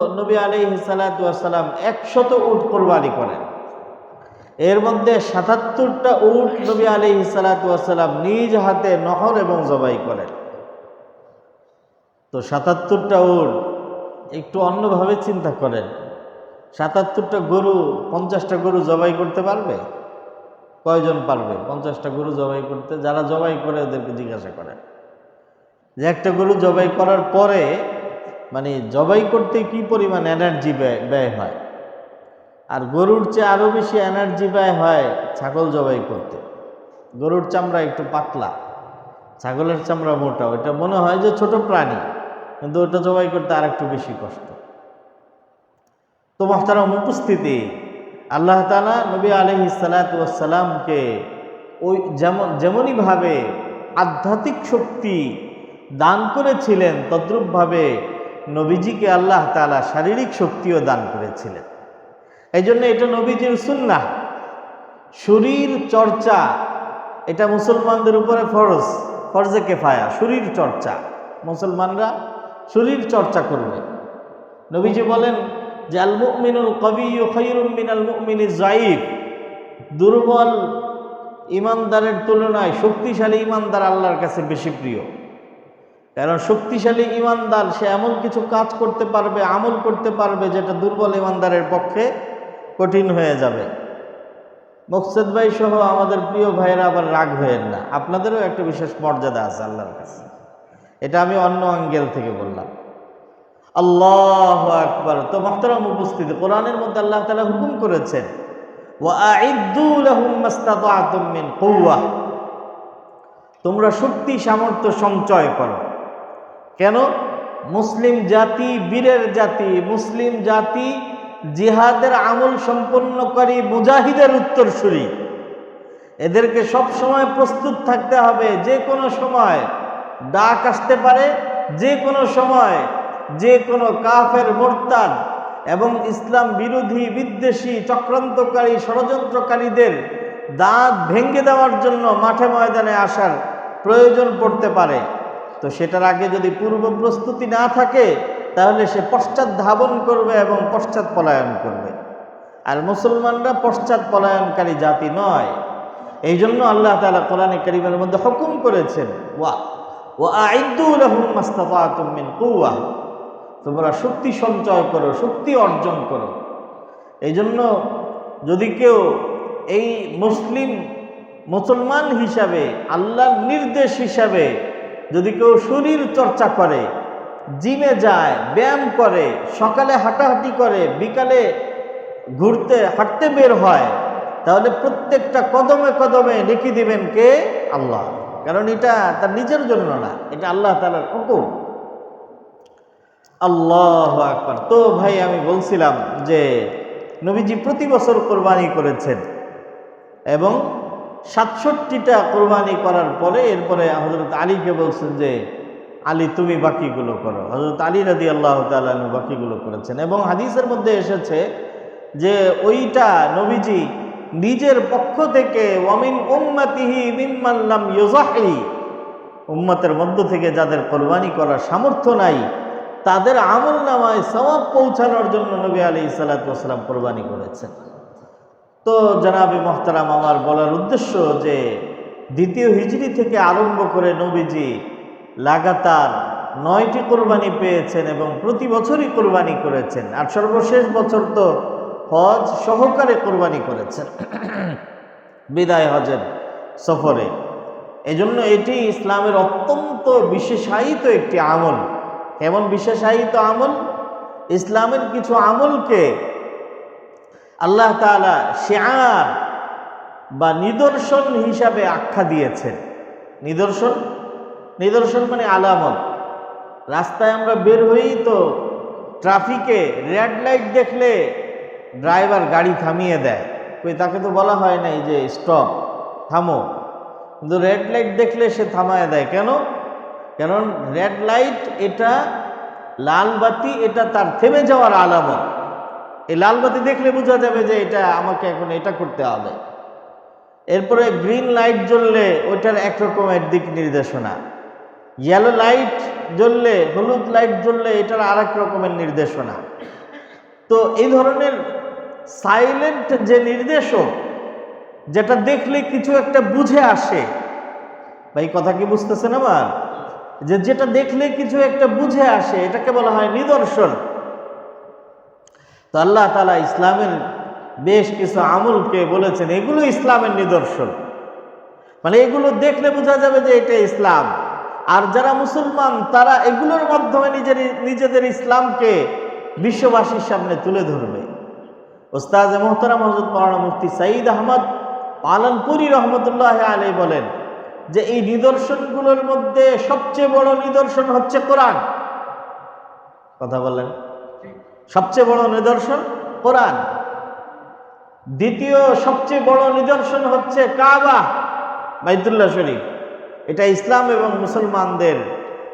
নবী আলী সালাতাম একশত উট কোরবানি করেন। এর মধ্যে সাতাত্তরটা উট নবী আলী সালাতাম নিজ হাতে নহর এবং জবাই করেন। তো সাতাত্তরটা উট একটু অন্যভাবে চিন্তা করেন, সাতাত্তরটা গরু পঞ্চাশটা গরু জবাই করতে পারবে? কয়জন পারবে? পঞ্চাশটা গরু জবাই করতে, যারা জবাই করে ওদেরকে জিজ্ঞাসা করেন। যে একটা গরু জবাই করার পরে মানে জবাই করতে কি পরিমাণ এনার্জি ব্যয় ব্যয় হয়? আর গরুর চেয়ে আরও বেশি এনার্জি ব্যয় হয় ছাগল জবাই করতে। গরুর চামড়া একটু পাতলা, ছাগলের চামড়া মোটা ওটা মনে হয় যে ছোট প্রাণী, কিন্তু ওটা জবাই করতে আর একটু বেশি কষ্ট। তো মহতারাম উপস্থিতি, আল্লাহ তালা নবী আলহি সালাতামকে ওই যেমন যেমনইভাবে আধ্যাত্মিক শক্তি দান করেছিলেন, তদ্রূপভাবে নবীজিকে আল্লাহ তালা শারীরিক শক্তিও দান করেছিলেন। এই জন্য এটা নবীজির সুন্না শরীর চর্চা, এটা মুসলমানদের উপরে ফরজ, ফরজে কেফায়া, শরীর চর্চা। মুসলমানরা শরীর চর্চা করবে। নবীজি বলেন যে, আল মুমিনুল কবি খৈরুম মিনাল মুমিন জাইফ দুর্বল ইমানদারের তুলনায় শক্তিশালী ইমানদার আল্লাহর কাছে বেশি প্রিয়। কারণ শক্তিশালী ইমানদার, সে এমন কিছু কাজ করতে পারবে, আমল করতে পারবে, যেটা দুর্বল ইমানদারের পক্ষে কঠিন হয়ে যাবে। মকসেদ ভাই সহ আমাদের প্রিয় ভাইয়েরা আবার রাগ হয়েন না। আপনাদেরও একটা বিশেষ মর্যাদা আছে আল্লাহর কাছে। এটা আমি অন্য অ্যাঙ্গেল থেকে বললাম। আল্লাহ আকবর। তো মহতরম উপস্থিতি, কোরআনের মধ্যে আল্লাহ তালা হুকুম করেছেন তোমরা শক্তি, সামর্থ্য সঞ্চয় করো। কেন? মুসলিম জাতি বীরের জাতি, মুসলিম জাতি জিহাদের আমল সম্পন্নকারী মুজাহিদের উত্তরসূরি। এদেরকে সব সময় প্রস্তুত থাকতে হবে, যে কোনো সময় ডাক আসতে পারে, যে কোনো সময় যে কোনো কাফের, মোরতাদ এবং ইসলাম বিরোধী, বিদ্বেষী, চক্রান্তকারী, ষড়যন্ত্রকারীদের দাঁত ভেঙে দেওয়ার জন্য মাঠে ময়দানে আসার প্রয়োজন পড়তে পারে। তো সেটার আগে যদি পূর্ব প্রস্তুতি না থাকে, তাহলে সে পশ্চাৎ ধাবন করবে এবং পশ্চাৎ পলায়ন করবে। আর মুসলমানরা পশ্চাৎ পলায়নকারী জাতি নয়। এই জন্য আল্লাহ তালা কোরআনে করিমের মধ্যে হুকুম করেছেন, ওয়া ও আইদুল মাস্তাফাতুমিন কুয়া তোমরা শক্তি সঞ্চয় করো, শক্তি অর্জন করো। এই জন্য যদি কেউ এই মুসলিম, মুসলমান হিসাবে, আল্লাহর নির্দেশ হিসাবে যদি কেউ শরীর চর্চা করে, জিমে যায়, ব্যায়াম করে, সকালে হাঁটাহাঁটি করে, বিকালে ঘুরতে, হাঁটতে বের হয়, তাহলে প্রত্যেকটা কদমে কদমে লিখে দিবেন কে? আল্লাহ। কারণ এটা তার নিজের জন্য না, এটা আল্লাহ তালার হুকুম। আল্লাহ আকবর। তো ভাই, আমি বলছিলাম যে, নবীজি প্রতি বছর কোরবানি করেছেন এবং সাতষট্টিটা কোরবানি করার পরে এরপরে হজরত আলীকে বলছেন যে, আলী, তুমি বাকিগুলো করো। হজরত আলী রাদি আল্লাহ তালু বাকিগুলো করেছেন এবং হাদিসের মধ্যে এসেছে যে, ওইটা নবীজি নিজের পক্ষ থেকে, ওয়ামিন উম্মাতিহি মিম্মাল্লাম ইয়োজাহি উম্মতের মধ্য থেকে যাদের কোরবানি করার সামর্থ্য নাই, তাদের আমল নামায় সবাব পৌঁছানোর জন্য নবী আলী সালাতাম কোরবানি করেছেন। তো জনাবি মোহতারাম, আমার বলার উদ্দেশ্য যে দ্বিতীয় হিজড়ি থেকে আরম্ভ করে নবীজি লাগাতার নয়টি কোরবানি পেয়েছেন এবং প্রতি বছরই কোরবানি করেছেন। আর সর্বশেষ বছর তো হজ সহকারে কোরবানি করেছেন। বিদায় হজের সফরে। এজন্য এটি ইসলামের অত্যন্ত বিশেষায়িত একটি আমল। এমন বিশেষায়িত আমল? ইসলামের কিছু আমলকে আল্লাহ তালা শেয়ার বা নিদর্শন হিসাবে আখ্যা দিয়েছেন। নিদর্শন? নিদর্শন মানে আলামত। রাস্তায় আমরা বের হই তো ট্রাফিকে রেড লাইট দেখলে ড্রাইভার গাড়ি থামিয়ে দেয়। কই, তাকে তো বলা হয় নাই যে স্টপ, থামো। কিন্তু রেড লাইট দেখলে সে থামায় দেয়। কেন? কারণ রেড লাইট এটা, লাল বাতি এটা তার থেমে যাওয়ার আলামত। এই লাল বাতি দেখলে বোঝা যাবে যে এটা আমাকে এখন এটা করতে হবে। এরপরে গ্রিন লাইট জ্বললে ওইটার একরকমের দিক নির্দেশনা। ইয়েলো লাইট জ্বললে, হলুদ লাইট জ্বললে এটার আর রকমের নির্দেশনা। তো এই ধরনের সাইলেন্ট যে নির্দেশক, যেটা দেখলে কিছু একটা বুঝে আসে। ভাই, কথা কি বুঝতেছেন আমার যে যেটা দেখলে কিছু একটা বুঝে আসে, এটাকে বলা হয় নিদর্শন। তো আল্লাহ তালা ইসলামের বেশ কিছু আমলকে বলেছেন, এগুলো ইসলামের নিদর্শন। মানে এগুলো দেখলে বোঝা যাবে যে এটা ইসলাম। আর যারা মুসলমান, তারা এগুলোর মাধ্যমে নিজের, নিজেদের ইসলামকে বিশ্ববাসীর সামনে তুলে ধরবে। ওস্তাজ মোহতারাম হজরত মৌলানা মুফতি সাঈদ আহমদ পালনপুরি রহমতুল্লাহ আলী বলেন যে এই নিদর্শনগুলোর মধ্যে সবচেয়ে বড় নিদর্শন হচ্ছে কোরআন। কথা বলেন সবচেয়ে বড় নিদর্শন? কোরআন। দ্বিতীয় সবচেয়ে বড় নিদর্শন হচ্ছে কাবা, বাইতুল্লাহ শরীফ। এটা ইসলাম এবং মুসলমানদের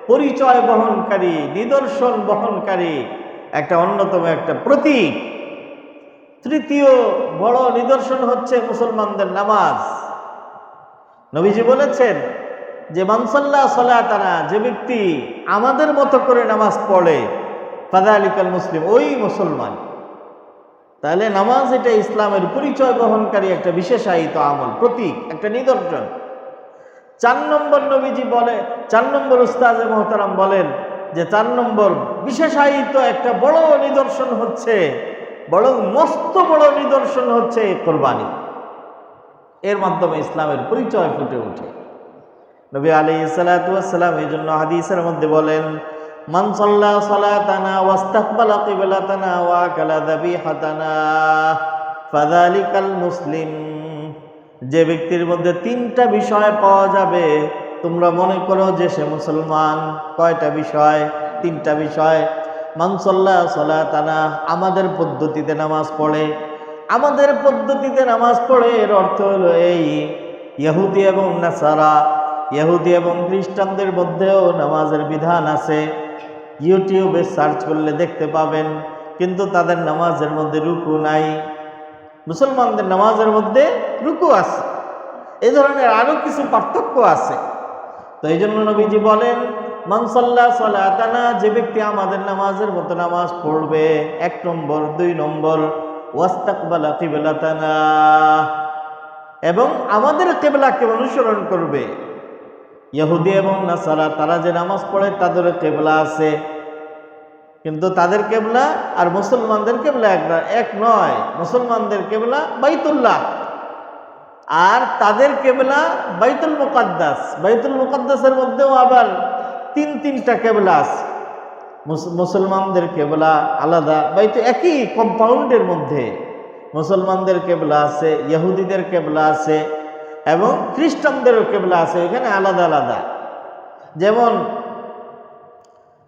পরিচয় বহনকারী, নিদর্শন বহনকারী একটা অন্যতম একটা প্রতীক। তৃতীয় বড় নিদর্শন হচ্ছে মুসলমানদের নামাজ। নবীজি বলেছেন যে মানসল্লা সলাতানা যে ব্যক্তি আমাদের মতো করে নামাজ পড়ে ফাদা আলিকাল মুসলিম, ওই মুসলমান। তাহলে নামাজ এটা ইসলামের পরিচয় বহনকারী একটা বিশেষায়িত আমল, প্রতীক, একটা নিদর্শন। চার নম্বর নবীজি বলে, চার নম্বর উস্তাজ মোহতারাম বলেন যে চার নম্বর বিশেষায়িত একটা বড় নিদর্শন হচ্ছে বড় মস্ত বড় নিদর্শন হচ্ছে কোরবানি। এর মাধ্যমে ইসলামের পরিচয় ফুটে ওঠে। নবী আলী সালাতাম এই জন্য হাদিসের মধ্যে বলেন সাল্লা সালাতানা ওয়াস্তাকবালা কিবলাতানা ওয়া কালা দাবিহাতানা ফাযালিকাল মুসলিম। যে ব্যক্তির মধ্যে তিনটা বিষয় পাওয়া যাবে, তোমরা মনে করো যে সে মুসলমান। কয়টা বিষয়? তিনটা বিষয়। মানসল্লা সলাতানা, আমাদের পদ্ধতিতে নামাজ পড়ে। আমাদের পদ্ধতিতে নামাজ পড়ে এর অর্থ হলো এই, ইহুদি এবং নাসারা। ইহুদি এবং খ্রিস্টানদের মধ্যেও নামাজের বিধান আছে। ইউটিউবে সার্চ করলে দেখতে পাবেন, কিন্তু তাদের নামাজের মধ্যে রুকু নাই। মুসলমানদের নামাজের মধ্যে রুকু আছে। এই ধরনের আরও কিছু পার্থক্য আছে। তো এই জন্য নবীজি বলেন মানসাল্লাহ সালাতানা, যে ব্যক্তি আমাদের নামাজের মতো নামাজ পড়বে, এক নম্বর, দুই নম্বর, ওয়াস্তাকবালা কিবলাতানা। এবং আমাদের কেবলাকে অনুসরণ করবে। ইহুদি এবং নাসারা, তারা যে নামাজ পড়ে তাদের কেবলা আছে। কিন্তু তাদের কেবলা আর মুসলমানদের কেবলা এক এক নয়। মুসলমানদের কেবলা বাইতুল্লাহ। আর তাদের কেবলা বাইতুল মুকাদ্দাস। বাইতুল মুকাদ্দাসের মধ্যেও আবার তিন তিনটা কেবলা আছে। মুসলমানদের কেবলা আলাদা। বাইতু একই কম্পাউন্ডের মধ্যে। মুসলমানদের কেবলা আছে, ইহুদিদের কেবলা আছে। এবং খ্রিস্টানদেরও কেবলা আছে, এখানে আলাদা আলাদা। যেমন,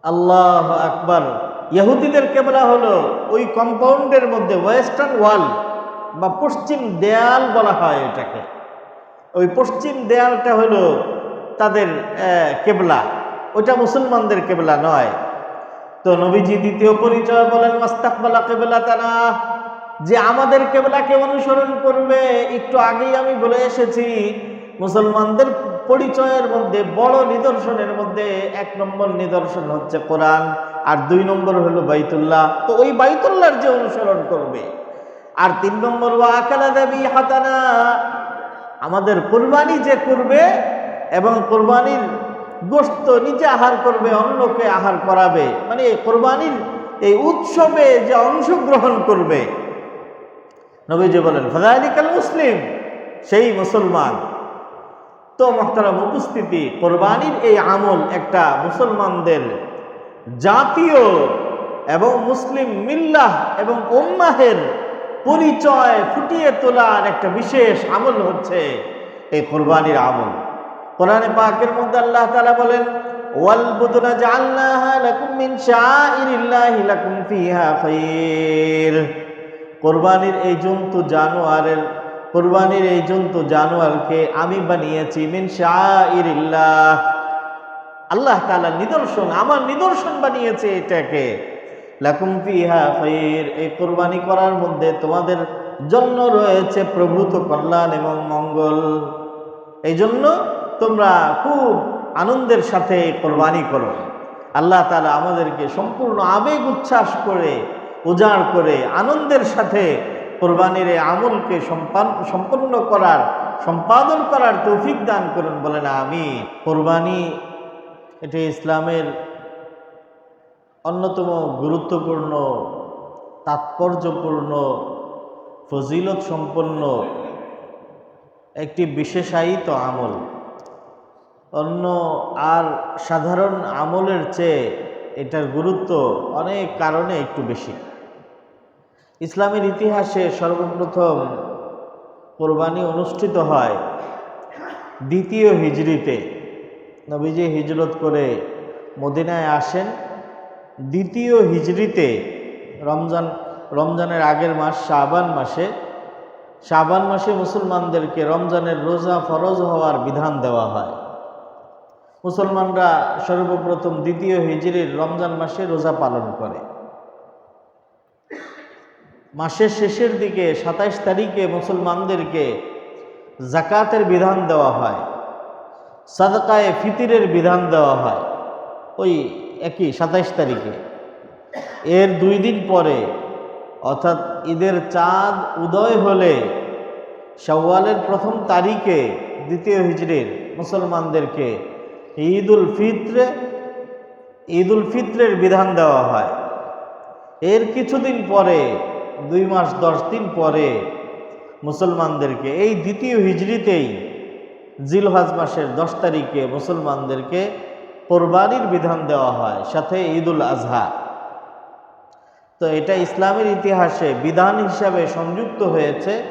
আল্লাহ আকবার, ইহুদিদের কেবলা হলো ওই কম্পাউন্ডের মধ্যে ওয়েস্টার্ন ওয়াল বা পশ্চিম দেয়াল বলা হয় এটাকে। ওই পশ্চিম দেয়ালটা হলো তাদের কেবলা। ওটা মুসলমানদের কেবলা নয়। তো নবীজি দ্বিতীয় পরিচয় বলেন, মাস্তাকবালা কেবলা তারা যে আমাদের কেবলাকে অনুসরণ করবে, একটু আগেই আমি বলে এসেছি, মুসলমানদের পরিচয়ের মধ্যে, বড় নিদর্শনের মধ্যে এক নম্বর নিদর্শন হচ্ছে কোরআন, আর দুই নম্বর হলো বাইতুল্লাহ। তো ওই বাইতুল্লাহর যে অনুসরণ করবে, আর তিন নম্বর আকালা দেবী হাতানা আমাদের কোরবানি যে করবে, এবং কোরবানির গোস্ত নিজে আহার করবে, অন্যকে আহার করাবে মানে কোরবানির এই উৎসবে যে অংশগ্রহণ করবে নবীজি বলেন ফজালিকাল মুসলিম সেই মুসলমান। তো মহতারাম, উপস্থিতি, কোরবানির এই আমল একটা মুসলমানদের জাতীয় এবং মুসলিম মিল্লাহ এবং উম্মাহের পরিচয় ফুটিয়ে তোলার একটা বিশেষ আমল হচ্ছে এই কোরবানির আমল। কোরআনে পাকের মধ্যে আল্লাহ তাআলা বলেন, ওয়াল বুদনা লাকুম মিন শাআইরিল্লাহি লাকুম ফিহা খায়র কোরবানির এই জন্তু জানোয়ারের, কোরবানির এই জন্তু জানোয়ারকে আমি বানিয়েছি মিন শাআইরিল্লাহ আল্লাহ তাআলা নিদর্শন, আমার নিদর্শন বানিয়েছে এটাকে। লাকুম ফিহা খায়র এই কোরবানি করার মধ্যে তোমাদের জন্য রয়েছে প্রভূত কল্যাণ এবং মঙ্গল। এই জন্য তোমরা খুব আনন্দের সাথে কোরবানি করো। আল্লাহ তালা আমাদেরকে সম্পূর্ণ আবেগ উচ্ছ্বাস করে উজাড় করে আনন্দের সাথে কোরবানির এই আমলকে সম্পান- সম্পন্ন করার, সম্পাদন করার তৌফিক দান করুন, বলেন আমি কোরবানি এটি ইসলামের অন্যতম গুরুত্বপূর্ণ, তাৎপর্যপূর্ণ ফজিলত সম্পন্ন একটি বিশেষায়িত আমল। অন্য আর সাধারণ আমলের চেয়ে এটার গুরুত্ব অনেক কারণে একটু বেশি। ইসলামের ইতিহাসে সর্বপ্রথম কোরবানি অনুষ্ঠিত হয় দ্বিতীয় হিজরিতে নবীজি হিজরত করে মদিনায় আসেন। দ্বিতীয় হিজরিতে রমজান, রমজানের আগের মাস শাবান মাসে। শাবান মাসে মুসলমানদেরকে রমজানের রোজা ফরজ হওয়ার বিধান দেওয়া হয়। মুসলমানরা সর্বপ্রথম দ্বিতীয় হিজরির রমজান মাসে রোজা পালন করে। মাসের শেষের দিকে সাতাইশ তারিখে মুসলমানদেরকে জাকাতের বিধান দেওয়া হয়, সাদকায়ে ফিতিরের বিধান দেওয়া হয়, ওই একই সাতাইশ তারিখে। এর দুই দিন পরে, অর্থাৎ ঈদের চাঁদ উদয় হলে সওয়ালের প্রথম তারিখে দ্বিতীয় হিজড়ির মুসলমানদেরকে ঈদ উল ফিত্রে ঈদ উল ফিত্রের বিধান দেওয়া হয়। এর কিছুদিন পরে দুই মাস দশ দিন পরে মুসলমানদেরকে, এই দ্বিতীয় হিজড়িতেই জিলহাজ মাসের দশ তারিখে মুসলমানদেরকে কোরবানির বিধান দেওয়া হয়, সাথে ঈদুল আজহা। তো এটা ইসলামের ইতিহাসে বিধান হিসাবে সংযুক্ত হয়েছে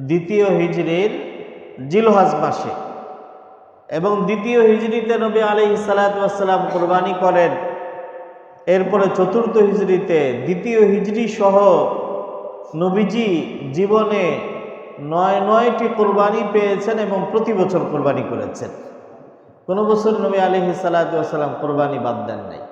দ্বিতীয় হিজড়ির জিলহাজ মাসে। এবং দ্বিতীয় হিজড়িতে নবী আলি সালাতাম কোরবানি করেন এরপরে চতুর্থ হিজড়িতে দ্বিতীয় হিজড়ি সহ নবীজি জীবনে নয় নয়টি কোরবানি পেয়েছেন এবং প্রতি বছর কোরবানি করেছেন। কোনো বছর নবী আলি সাল্লাম কোরবানি বাদ দেন নাই।